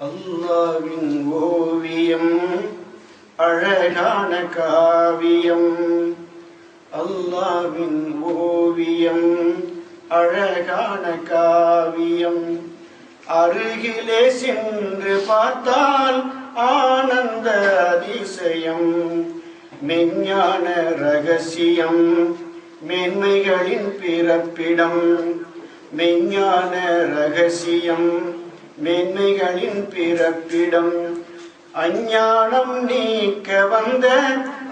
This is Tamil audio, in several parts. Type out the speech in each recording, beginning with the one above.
அல்லாவின் ஓவியம் அழகான காவியம். அல்லாவின் ஓவியம் அழகான காவியம். அருகிலே சென்று பார்த்தால் ஆனந்த அதிசயம். மெஞ்ஞான ரகசியம் மேன்மைகளின் பிறப்பிடம். மெஞ்ஞான ரகசியம் மேன்மைகளின் பிறப்பிடம். அஞ்ஞானம் நீக்க வந்த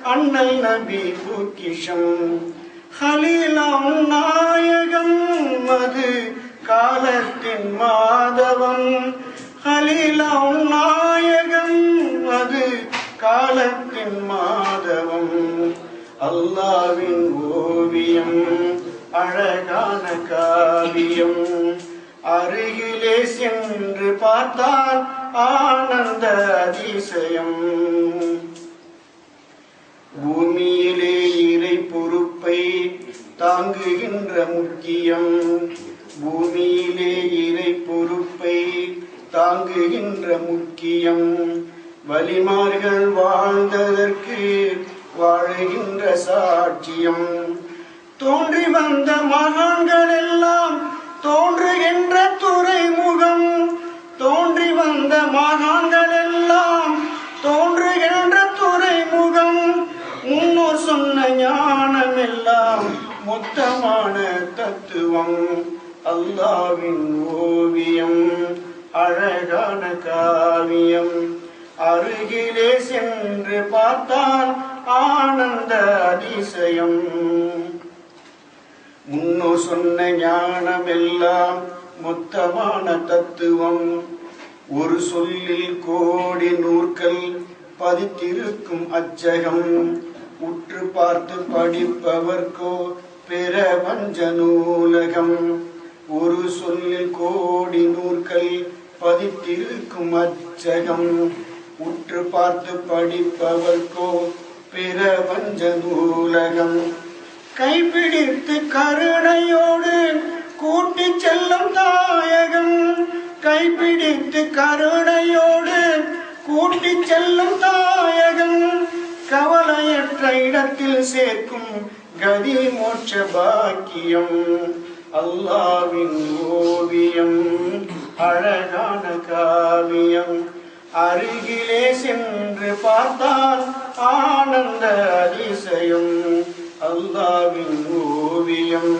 அன்னை நபி பூக்கிஷம். ஹலீலம் நாயகம் மது காலத்தின் மாதவம். ஹலீலம் நாயகம் அது காலத்தின் மாதவம். அல்லாவின் ஓவியம் அழகான காவியம். அருகிலே சென்று பார்த்தால் ஆனந்த அதிசயம். பூமியிலே இறை பொறுப்பை தாங்குகின்ற முக்கியம். பூமியிலே இறை பொறுப்பை தாங்குகின்ற முக்கியம். வலிமார்கள் வாழ்ந்ததற்கு வாழுகின்ற சாட்சியம். தோன்றி வந்த மகான்கள் எல்லாம் தோன்றுகின்ற துறைமுகம் தோன்றி வந்த மகான்கள் எல்லாம் தோன்றுகின்ற துறைமுகம் முன்னோர் சொன்ன ஞானம் எல்லாம் மொத்தமான தத்துவம் அல்லாவின் ஓவியம் அழகான காவியம். அருகிலே சென்று பார்த்தால் ஆனந்த அதிசயம். முன்னு சொன்ன ஞானமெல்லாம் மொத்தமான தத்துவம். ஒரு சொல்லில் கோடி நூற்கள் பதித்திருக்கும் அச்சகம். உற்று பார்த்து படிப்பவர்க்கோ பிரபஞ்ச நூலகம். ஒரு சொல்லில் கோடி நூற்கள் பதித்திருக்கும் அச்சகம். உற்று பார்த்து படிப்பவர்க்கோ பிரபஞ்ச நூலகம். கைப்பிடித்து கருணையோடு கூட்டி செல்லும் தாயகம். கைப்பிடித்து கருணையோடு கூட்டி செல்லும் தாயகம். கவலையற்ற இடத்தில் சேர்க்கும் கதி மோட்ச பாக்கியம். அல்லாவின் ஓவியம் அழகான காவியம். அருகிலே சென்று பார்த்தால் ஆனந்த அதிசயம். அல்லாவின் ஓவியம்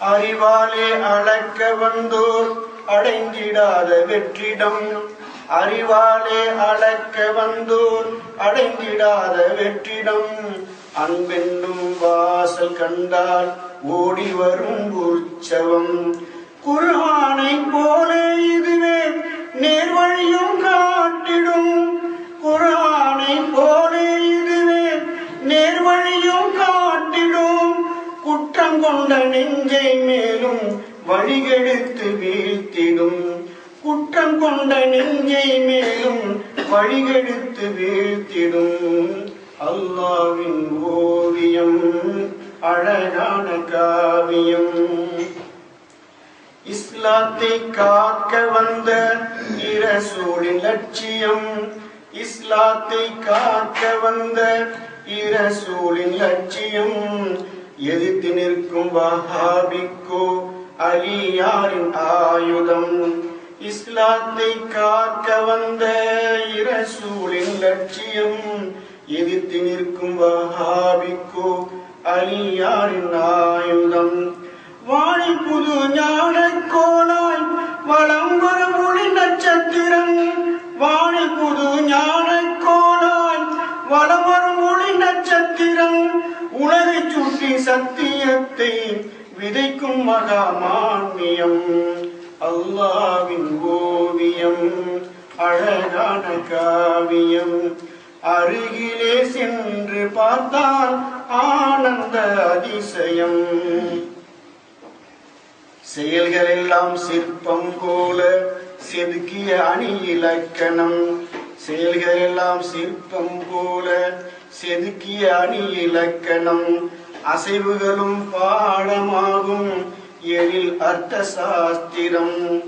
அறிவாலே அளக்க வந்தோர் அடைந்திடாத வெற்றிடம். அறிவாலே அளக்க வந்தோர் அடைந்திடாத வெற்றிடம். அன்பென்னும் வாசல் கண்டால் ஓடி வரும் உற்சவம். குர்ஆனை போல இதுவே நேர்வழியும் காட்டிடும். குர்ஆனை வழிகெடுத்து வீழ்த்திடும். குற்றம் கொண்ட நெஞ்சை மேலும் வழிகெடுத்து வீழ்த்திடும். அல்லாவின் ஓவியம் அழகான காவியம். இஸ்லாத்தை காக்க வந்த இரசூலின் லட்சியம். இஸ்லாத்தை காக்க வந்த இரசூலின் லட்சியம். எதிர்த்து நிற்கும் வஹாபிக்கோ அலியாரின் ஆயுதம். இஸ்லாத்தை காக்க வந்த இரசூலின் லட்சியம் எதிர்த்து நிற்கும் வஹாபிக்கோ அலியாரின் ஆயுதம். வாழை புது ஞான கோலாய் வளம் வரும் ஒளி நட்சத்திரம். வாழை புது ஞான கோலாய் வளம் வரும் ஒளி நட்சத்திரம். உலகை சுற்றி சத்தியத்தை விதைக்கும் மகாமான்மியம் அல்லாவின் ஓவியம் அழகான காவியம். அருகிலே சென்று பார்த்தால் ஆனந்த அதிசயம். செயல்கள் எல்லாம் சிற்பம் போல செதுக்கிய அணி இலக்கணம் செயல்கள் எல்லாம் சிற்பம் போல செதுக்கிய அணி இலக்கணம் அசைவுகளும் பாடமாகும். எழில் அர்த்த சாஸ்திரம்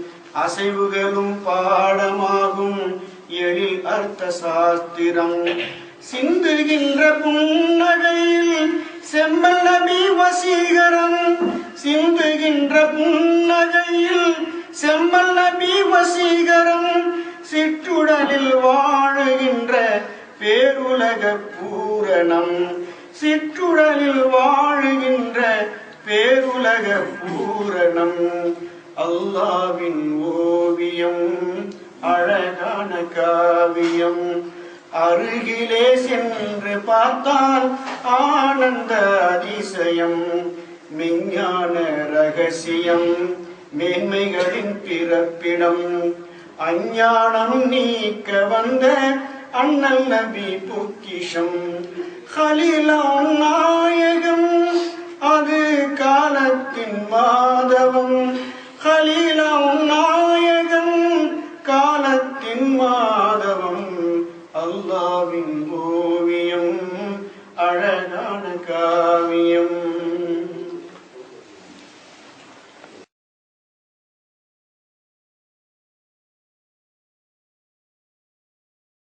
அசைவுகளும் பாடமாகும். எழில் அர்த்த சாஸ்திரம் சிந்துகின்ற புன்னகையில் செம்மல் நபி வசீகரம். சிந்துகின்ற புன்னகையில் செம்மல் நபி வசீகரம். சிற்றுடலில் வாழுகின்ற பேருலக பூரணம். சிற்றுடலில் வாழுகின்ற பேருலக பூரணம் அல்லாவின் ஓவியம் அழகான காவியம். அருகிலே சென்று பார்த்தால் ஆனந்த அதிசயம் மெஞ்ஞான ரகசியம் மேன்மைகளின் பிறப்பிடம். அஞ்ஞானம் நீக்க வந்த அண்ணல் நபி பொக்கிஷம் ஹலிலாம் நாயகம் அது காலத்தின் மாதவம். ஹலிலாம் நாயகம் காலத்தின் மாதவம். அல்லாவின் ஓவியம் அழகான காவியம்.